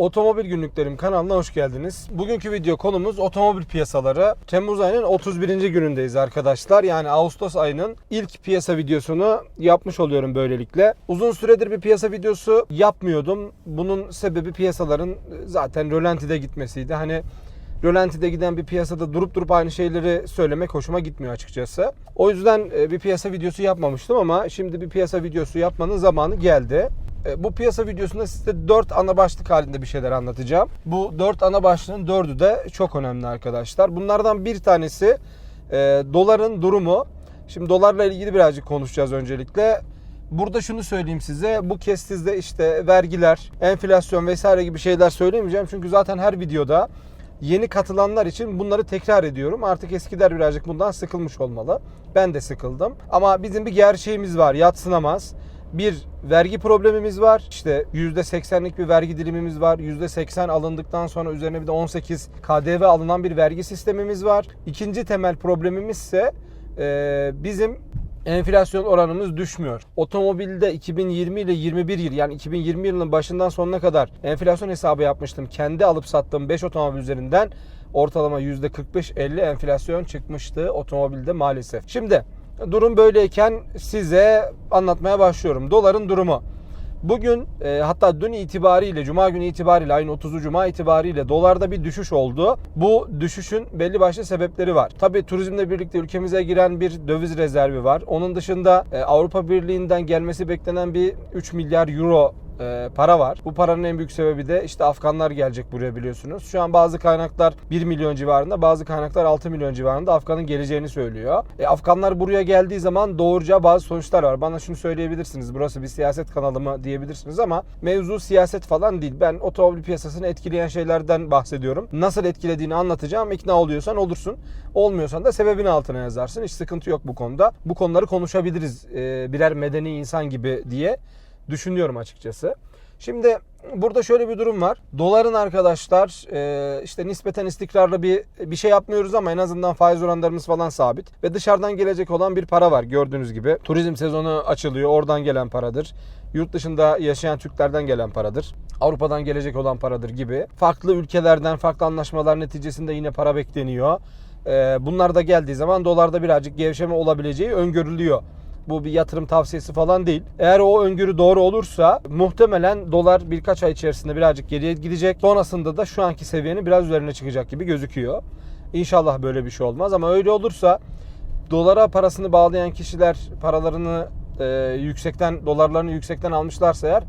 Otomobil Günlüklerim kanalına hoş geldiniz. Bugünkü video konumuz otomobil piyasaları. Temmuz ayının 31. günündeyiz arkadaşlar. Yani Ağustos ayının ilk piyasa videosunu yapmış oluyorum böylelikle. Uzun süredir bir piyasa videosu yapmıyordum. Bunun sebebi piyasaların zaten rölantide gitmesiydi. Hani rölantide giden bir piyasada durup durup aynı şeyleri söylemek hoşuma gitmiyor açıkçası. O yüzden e, bir piyasa videosu yapmamıştım ama şimdi bir piyasa videosu yapmanın zamanı geldi. E, Bu piyasa videosunda size 4 ana başlık halinde bir şeyler anlatacağım. Bu 4 ana başlığın 4'ü de çok önemli arkadaşlar. Bunlardan bir tanesi e, doların durumu. Şimdi dolarla ilgili birazcık konuşacağız öncelikle. Burada şunu söyleyeyim size. Bu kez sizde işte vergiler, enflasyon vesaire gibi şeyler söylemeyeceğim. Çünkü zaten her videoda yeni katılanlar için bunları tekrar ediyorum. Artık eskiler birazcık bundan sıkılmış olmalı. Ben de sıkıldım. Ama bizim bir gerçeğimiz var. Yatsınamaz. Bir vergi problemimiz var. İşte %80'lik bir vergi dilimimiz var. %80 alındıktan sonra üzerine bir de 18 KDV alınan bir vergi sistemimiz var. İkinci temel problemimiz ise e, bizim enflasyon oranımız düşmüyor. Otomobilde 2020 ile 21 yıl yani 2020 yılının başından sonuna kadar enflasyon hesabı yapmıştım. Kendi alıp sattığım 5 otomobil üzerinden ortalama %45-50 enflasyon çıkmıştı otomobilde maalesef. Şimdi durum böyleyken size anlatmaya başlıyorum. Doların durumu. Bugün e, hatta dün itibariyle Cuma günü itibariyle ayın 30'u Cuma itibariyle dolarda bir düşüş oldu. Bu düşüşün belli başlı sebepleri var. Tabi turizmle birlikte ülkemize giren bir döviz rezervi var. Onun dışında e, Avrupa Birliği'nden gelmesi beklenen bir 3 milyar euro e, para var. Bu paranın en büyük sebebi de işte Afganlar gelecek buraya biliyorsunuz. Şu an bazı kaynaklar 1 milyon civarında, bazı kaynaklar 6 milyon civarında Afgan'ın geleceğini söylüyor. E, Afganlar buraya geldiği zaman doğuracağı bazı sonuçlar var. Bana şunu söyleyebilirsiniz. Burası bir siyaset kanalı mı diyebilirsiniz ama mevzu siyaset falan değil. Ben otomobil piyasasını etkileyen şeylerden bahsediyorum. Nasıl etkilediğini anlatacağım. İkna oluyorsan olursun. Olmuyorsan da sebebini altına yazarsın. Hiç sıkıntı yok bu konuda. Bu konuları konuşabiliriz e, birer medeni insan gibi diye düşünüyorum açıkçası. Şimdi burada şöyle bir durum var. Doların arkadaşlar e, işte nispeten istikrarlı bir bir şey yapmıyoruz ama en azından faiz oranlarımız falan sabit. Ve dışarıdan gelecek olan bir para var gördüğünüz gibi. Turizm sezonu açılıyor oradan gelen paradır. Yurt dışında yaşayan Türklerden gelen paradır. Avrupa'dan gelecek olan paradır gibi. Farklı ülkelerden farklı anlaşmalar neticesinde yine para bekleniyor. E, bunlar da geldiği zaman dolarda birazcık gevşeme olabileceği öngörülüyor. Bu bir yatırım tavsiyesi falan değil. Eğer o öngörü doğru olursa muhtemelen dolar birkaç ay içerisinde birazcık geriye gidecek. Sonrasında da şu anki seviyenin biraz üzerine çıkacak gibi gözüküyor. İnşallah böyle bir şey olmaz ama öyle olursa dolara parasını bağlayan kişiler paralarını e, yüksekten dolarlarını yüksekten almışlarsa eğer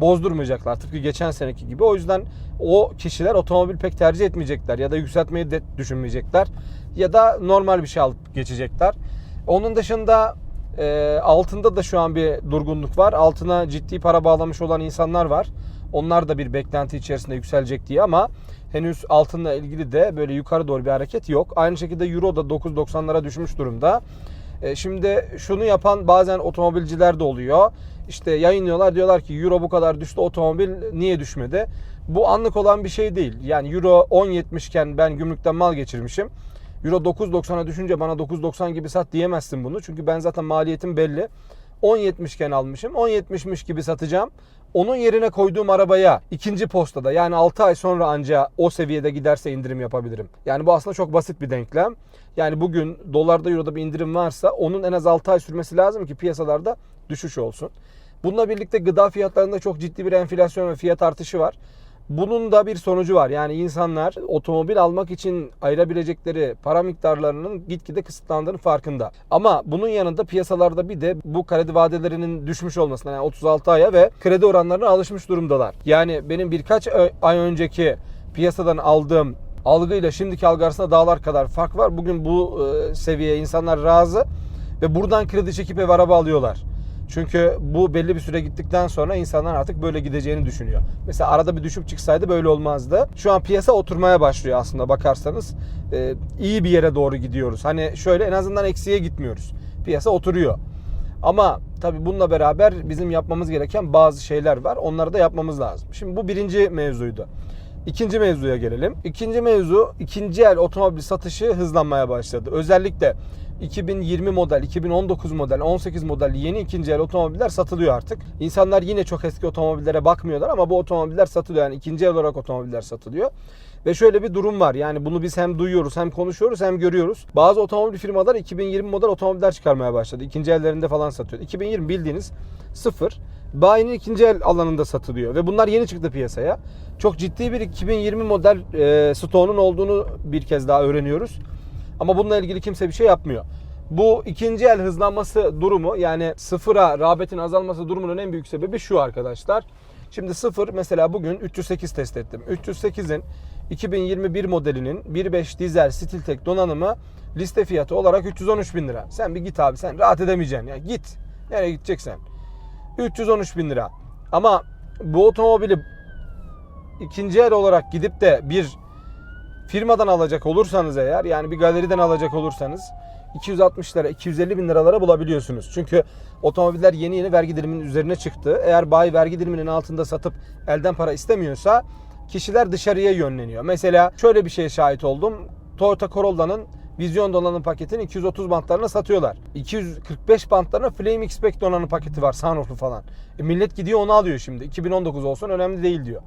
bozdurmayacaklar tıpkı geçen seneki gibi. O yüzden o kişiler otomobil pek tercih etmeyecekler ya da yükseltmeyi de düşünmeyecekler ya da normal bir şey alıp geçecekler. Onun dışında e, altında da şu an bir durgunluk var. Altına ciddi para bağlamış olan insanlar var. Onlar da bir beklenti içerisinde yükselecek diye ama henüz altınla ilgili de böyle yukarı doğru bir hareket yok. Aynı şekilde Euro da 9.90'lara düşmüş durumda. E, şimdi şunu yapan bazen otomobilciler de oluyor. İşte yayınlıyorlar diyorlar ki Euro bu kadar düştü otomobil niye düşmedi? Bu anlık olan bir şey değil. Yani Euro 10.70 iken ben gümrükten mal geçirmişim. Euro 9.90'a düşünce bana 9.90 gibi sat diyemezsin bunu. Çünkü ben zaten maliyetim belli. 10.70 iken almışım. 10.70'miş gibi satacağım. Onun yerine koyduğum arabaya ikinci postada yani 6 ay sonra anca o seviyede giderse indirim yapabilirim. Yani bu aslında çok basit bir denklem. Yani bugün dolarda euroda bir indirim varsa onun en az 6 ay sürmesi lazım ki piyasalarda düşüş olsun. Bununla birlikte gıda fiyatlarında çok ciddi bir enflasyon ve fiyat artışı var. Bunun da bir sonucu var. Yani insanlar otomobil almak için ayırabilecekleri para miktarlarının gitgide kısıtlandığının farkında. Ama bunun yanında piyasalarda bir de bu kredi vadelerinin düşmüş olmasına yani 36 aya ve kredi oranlarına alışmış durumdalar. Yani benim birkaç ay önceki piyasadan aldığım algıyla şimdiki algı arasında dağlar kadar fark var. Bugün bu e, seviyeye insanlar razı ve buradan kredi çekip ev araba alıyorlar. Çünkü bu belli bir süre gittikten sonra insanlar artık böyle gideceğini düşünüyor. Mesela arada bir düşüp çıksaydı böyle olmazdı. Şu an piyasa oturmaya başlıyor aslında bakarsanız. Ee, iyi bir yere doğru gidiyoruz. Hani şöyle en azından eksiye gitmiyoruz. Piyasa oturuyor. Ama tabii bununla beraber bizim yapmamız gereken bazı şeyler var. Onları da yapmamız lazım. Şimdi bu birinci mevzuydu. İkinci mevzuya gelelim. İkinci mevzu ikinci el otomobil satışı hızlanmaya başladı. Özellikle 2020 model, 2019 model, 18 model yeni ikinci el otomobiller satılıyor artık. İnsanlar yine çok eski otomobillere bakmıyorlar ama bu otomobiller satılıyor. Yani ikinci el olarak otomobiller satılıyor. Ve şöyle bir durum var. Yani bunu biz hem duyuyoruz hem konuşuyoruz hem görüyoruz. Bazı otomobil firmalar 2020 model otomobiller çıkarmaya başladı. İkinci ellerinde falan satıyor. 2020 bildiğiniz sıfır. Bayinin ikinci el alanında satılıyor. Ve bunlar yeni çıktı piyasaya. Çok ciddi bir 2020 model e, stoğunun olduğunu bir kez daha öğreniyoruz. Ama bununla ilgili kimse bir şey yapmıyor. Bu ikinci el hızlanması durumu yani sıfıra rağbetin azalması durumunun en büyük sebebi şu arkadaşlar. Şimdi sıfır mesela bugün 308 test ettim. 308'in 2021 modelinin 1.5 dizel Stiltek donanımı liste fiyatı olarak 313 bin lira. Sen bir git abi sen rahat edemeyeceksin. Ya git. Nereye gideceksen. 313 bin lira. Ama bu otomobili ikinci el olarak gidip de bir firmadan alacak olursanız eğer yani bir galeriden alacak olursanız 260 lira 250 bin liralara bulabiliyorsunuz. Çünkü otomobiller yeni yeni vergi diliminin üzerine çıktı. Eğer bayi vergi diliminin altında satıp elden para istemiyorsa kişiler dışarıya yönleniyor. Mesela şöyle bir şeye şahit oldum. Toyota Corolla'nın vizyon donanım paketini 230 bantlarına satıyorlar. 245 bantlarına Flame Expect donanım paketi var sunrooflu falan. E millet gidiyor onu alıyor şimdi. 2019 olsun önemli değil diyor.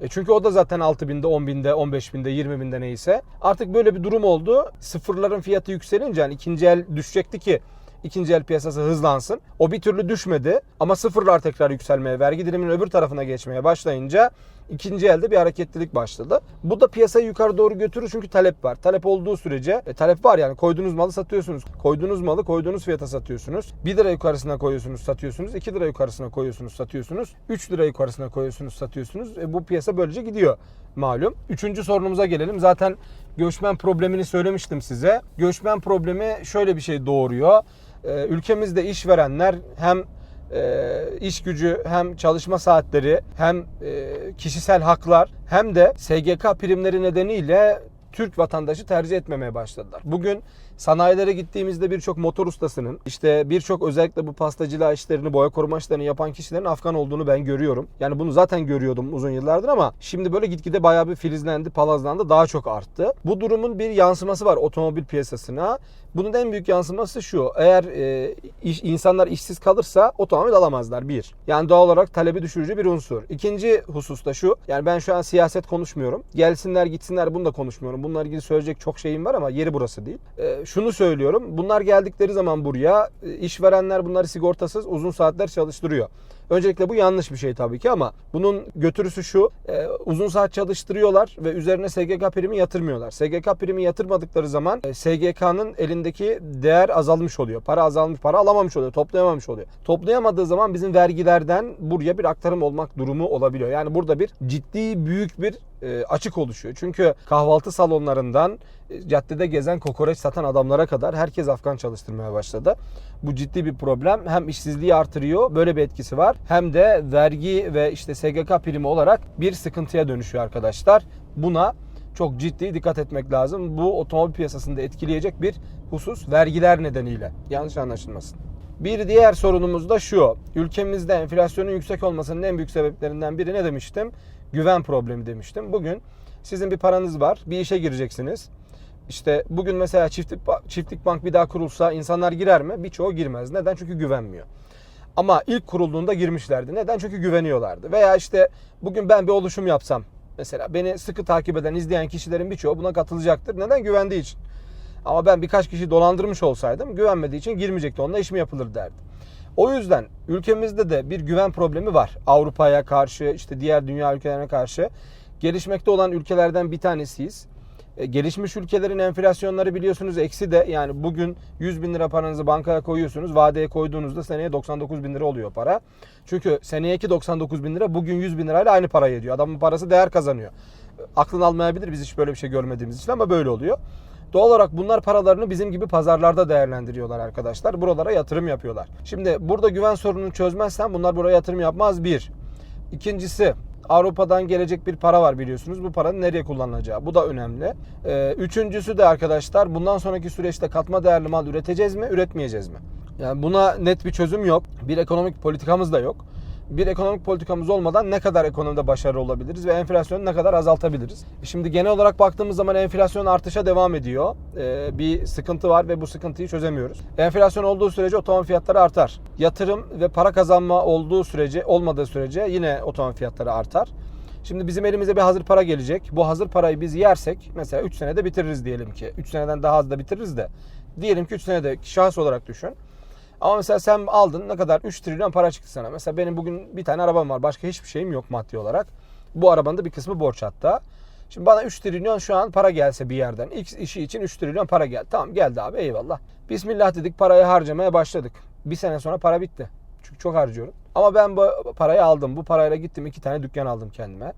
E çünkü o da zaten 6 binde, 10 binde, 15 binde, 20 binde neyse. Artık böyle bir durum oldu. Sıfırların fiyatı yükselince yani ikinci el düşecekti ki ikinci el piyasası hızlansın. O bir türlü düşmedi ama sıfırlar tekrar yükselmeye, vergi diliminin öbür tarafına geçmeye başlayınca ikinci elde bir hareketlilik başladı. Bu da piyasayı yukarı doğru götürür çünkü talep var. Talep olduğu sürece e, talep var yani koyduğunuz malı satıyorsunuz. Koyduğunuz malı koyduğunuz fiyata satıyorsunuz. 1 lira yukarısına koyuyorsunuz satıyorsunuz. 2 lira yukarısına koyuyorsunuz satıyorsunuz. 3 lira yukarısına koyuyorsunuz satıyorsunuz. E, bu piyasa böylece gidiyor malum. Üçüncü sorunumuza gelelim. Zaten göçmen problemini söylemiştim size. Göçmen problemi şöyle bir şey doğuruyor. Ee, ülkemizde işverenler hem e, iş gücü hem çalışma saatleri hem e, kişisel haklar hem de SGK primleri nedeniyle Türk vatandaşı tercih etmemeye başladılar. Bugün sanayilere gittiğimizde birçok motor ustasının işte birçok özellikle bu pastacılığa işlerini, boya koruma işlerini yapan kişilerin Afgan olduğunu ben görüyorum. Yani bunu zaten görüyordum uzun yıllardır ama şimdi böyle gitgide bayağı bir filizlendi, palazlandı, daha çok arttı. Bu durumun bir yansıması var otomobil piyasasına. Bunun en büyük yansıması şu. Eğer e, iş, insanlar işsiz kalırsa otomobil alamazlar bir. Yani doğal olarak talebi düşürücü bir unsur. İkinci husus da şu. Yani ben şu an siyaset konuşmuyorum. Gelsinler gitsinler bunu da konuşmuyorum. Bununla ilgili söyleyecek çok şeyim var ama yeri burası değil. E, şunu söylüyorum. Bunlar geldikleri zaman buraya e, işverenler bunları sigortasız uzun saatler çalıştırıyor. Öncelikle bu yanlış bir şey tabii ki ama bunun götürüsü şu. e, uzun saat çalıştırıyorlar ve üzerine SGK primi yatırmıyorlar. SGK primi yatırmadıkları zaman e, SGK'nın elindeki değer azalmış oluyor. Para azalmış, para alamamış oluyor, toplayamamış oluyor. Toplayamadığı zaman bizim vergilerden buraya bir aktarım olmak durumu olabiliyor. Yani burada bir ciddi büyük bir e, açık oluşuyor. Çünkü kahvaltı salonlarından caddede gezen kokoreç satan adamlara kadar herkes Afgan çalıştırmaya başladı. Bu ciddi bir problem. Hem işsizliği artırıyor, böyle bir etkisi var. Hem de vergi ve işte SGK primi olarak bir sıkıntıya dönüşüyor arkadaşlar. Buna çok ciddi dikkat etmek lazım. Bu otomobil piyasasında etkileyecek bir husus vergiler nedeniyle. Yanlış anlaşılmasın. Bir diğer sorunumuz da şu. Ülkemizde enflasyonun yüksek olmasının en büyük sebeplerinden biri ne demiştim? Güven problemi demiştim. Bugün sizin bir paranız var. Bir işe gireceksiniz. İşte bugün mesela çiftlik, çiftlik bank bir daha kurulsa insanlar girer mi? Birçoğu girmez. Neden? Çünkü güvenmiyor. Ama ilk kurulduğunda girmişlerdi. Neden? Çünkü güveniyorlardı. Veya işte bugün ben bir oluşum yapsam. Mesela beni sıkı takip eden, izleyen kişilerin birçoğu buna katılacaktır. Neden? Güvendiği için. Ama ben birkaç kişi dolandırmış olsaydım güvenmediği için girmeyecekti. Onunla iş mi yapılır derdi. O yüzden ülkemizde de bir güven problemi var. Avrupa'ya karşı, işte diğer dünya ülkelerine karşı. Gelişmekte olan ülkelerden bir tanesiyiz. E, gelişmiş ülkelerin enflasyonları biliyorsunuz eksi de yani bugün 100 bin lira paranızı bankaya koyuyorsunuz. Vadeye koyduğunuzda seneye 99 bin lira oluyor para. Çünkü seneyeki 99 bin lira bugün 100 bin lirayla aynı parayı ediyor. Adamın parası değer kazanıyor. Aklın almayabilir biz hiç böyle bir şey görmediğimiz için ama böyle oluyor. Doğal olarak bunlar paralarını bizim gibi pazarlarda değerlendiriyorlar arkadaşlar. Buralara yatırım yapıyorlar. Şimdi burada güven sorununu çözmezsen bunlar buraya yatırım yapmaz bir. İkincisi Avrupa'dan gelecek bir para var biliyorsunuz. Bu paranın nereye kullanılacağı. Bu da önemli. Ee, üçüncüsü de arkadaşlar bundan sonraki süreçte katma değerli mal üreteceğiz mi, üretmeyeceğiz mi? Yani buna net bir çözüm yok. Bir ekonomik politikamız da yok. Bir ekonomik politikamız olmadan ne kadar ekonomide başarılı olabiliriz ve enflasyonu ne kadar azaltabiliriz? Şimdi genel olarak baktığımız zaman enflasyon artışa devam ediyor. Ee, bir sıkıntı var ve bu sıkıntıyı çözemiyoruz. Enflasyon olduğu sürece otomobil fiyatları artar. Yatırım ve para kazanma olduğu sürece, olmadığı sürece yine otomobil fiyatları artar. Şimdi bizim elimize bir hazır para gelecek. Bu hazır parayı biz yersek mesela 3 senede bitiririz diyelim ki. 3 seneden daha az da bitiririz de. Diyelim ki 3 senede şahıs olarak düşün. Ama mesela sen aldın ne kadar 3 trilyon para çıktı sana. Mesela benim bugün bir tane arabam var. Başka hiçbir şeyim yok maddi olarak. Bu arabanın da bir kısmı borç hatta. Şimdi bana 3 trilyon şu an para gelse bir yerden. X işi için 3 trilyon para geldi. Tamam geldi abi eyvallah. Bismillah dedik parayı harcamaya başladık. Bir sene sonra para bitti. Çünkü çok harcıyorum. Ama ben bu parayı aldım. Bu parayla gittim iki tane dükkan aldım kendime.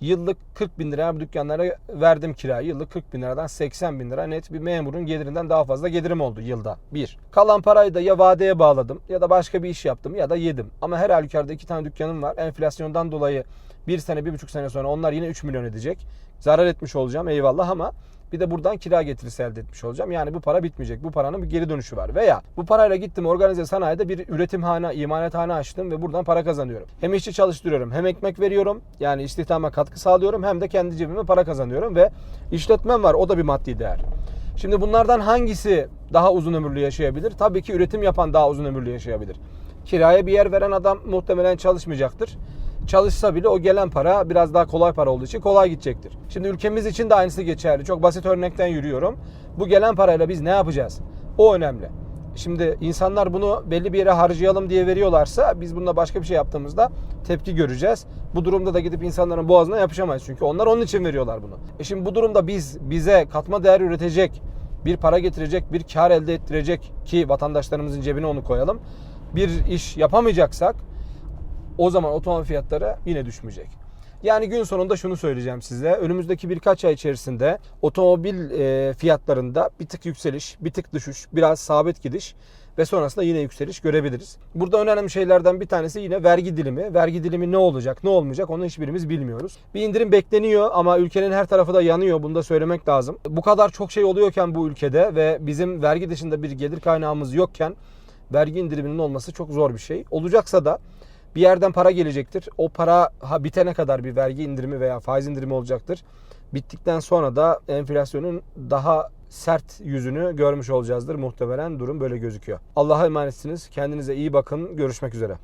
Yıllık 40 bin liraya bu dükkanlara verdim kirayı. Yıllık 40 bin liradan 80 bin lira net bir memurun gelirinden daha fazla gelirim oldu yılda. Bir. Kalan parayı da ya vadeye bağladım ya da başka bir iş yaptım ya da yedim. Ama her halükarda iki tane dükkanım var. Enflasyondan dolayı bir sene, bir buçuk sene sonra onlar yine 3 milyon edecek. Zarar etmiş olacağım eyvallah ama bir de buradan kira getirisi elde etmiş olacağım. Yani bu para bitmeyecek. Bu paranın bir geri dönüşü var. Veya bu parayla gittim organize sanayide bir üretimhane, imalathane açtım ve buradan para kazanıyorum. Hem işçi çalıştırıyorum hem ekmek veriyorum. Yani istihdama katkı sağlıyorum hem de kendi cebime para kazanıyorum ve işletmem var. O da bir maddi değer. Şimdi bunlardan hangisi daha uzun ömürlü yaşayabilir? Tabii ki üretim yapan daha uzun ömürlü yaşayabilir. Kiraya bir yer veren adam muhtemelen çalışmayacaktır çalışsa bile o gelen para biraz daha kolay para olduğu için kolay gidecektir. Şimdi ülkemiz için de aynısı geçerli. Çok basit örnekten yürüyorum. Bu gelen parayla biz ne yapacağız? O önemli. Şimdi insanlar bunu belli bir yere harcayalım diye veriyorlarsa biz bununla başka bir şey yaptığımızda tepki göreceğiz. Bu durumda da gidip insanların boğazına yapışamayız. Çünkü onlar onun için veriyorlar bunu. E şimdi bu durumda biz bize katma değer üretecek, bir para getirecek, bir kar elde ettirecek ki vatandaşlarımızın cebine onu koyalım. Bir iş yapamayacaksak o zaman otomobil fiyatları yine düşmeyecek. Yani gün sonunda şunu söyleyeceğim size. Önümüzdeki birkaç ay içerisinde otomobil e, fiyatlarında bir tık yükseliş, bir tık düşüş, biraz sabit gidiş ve sonrasında yine yükseliş görebiliriz. Burada önemli şeylerden bir tanesi yine vergi dilimi. Vergi dilimi ne olacak, ne olmayacak onu hiçbirimiz bilmiyoruz. Bir indirim bekleniyor ama ülkenin her tarafı da yanıyor. Bunu da söylemek lazım. Bu kadar çok şey oluyorken bu ülkede ve bizim vergi dışında bir gelir kaynağımız yokken vergi indiriminin olması çok zor bir şey. Olacaksa da bir yerden para gelecektir. O para ha, bitene kadar bir vergi indirimi veya faiz indirimi olacaktır. Bittikten sonra da enflasyonun daha sert yüzünü görmüş olacağızdır. Muhtemelen durum böyle gözüküyor. Allah'a emanetsiniz. Kendinize iyi bakın. Görüşmek üzere.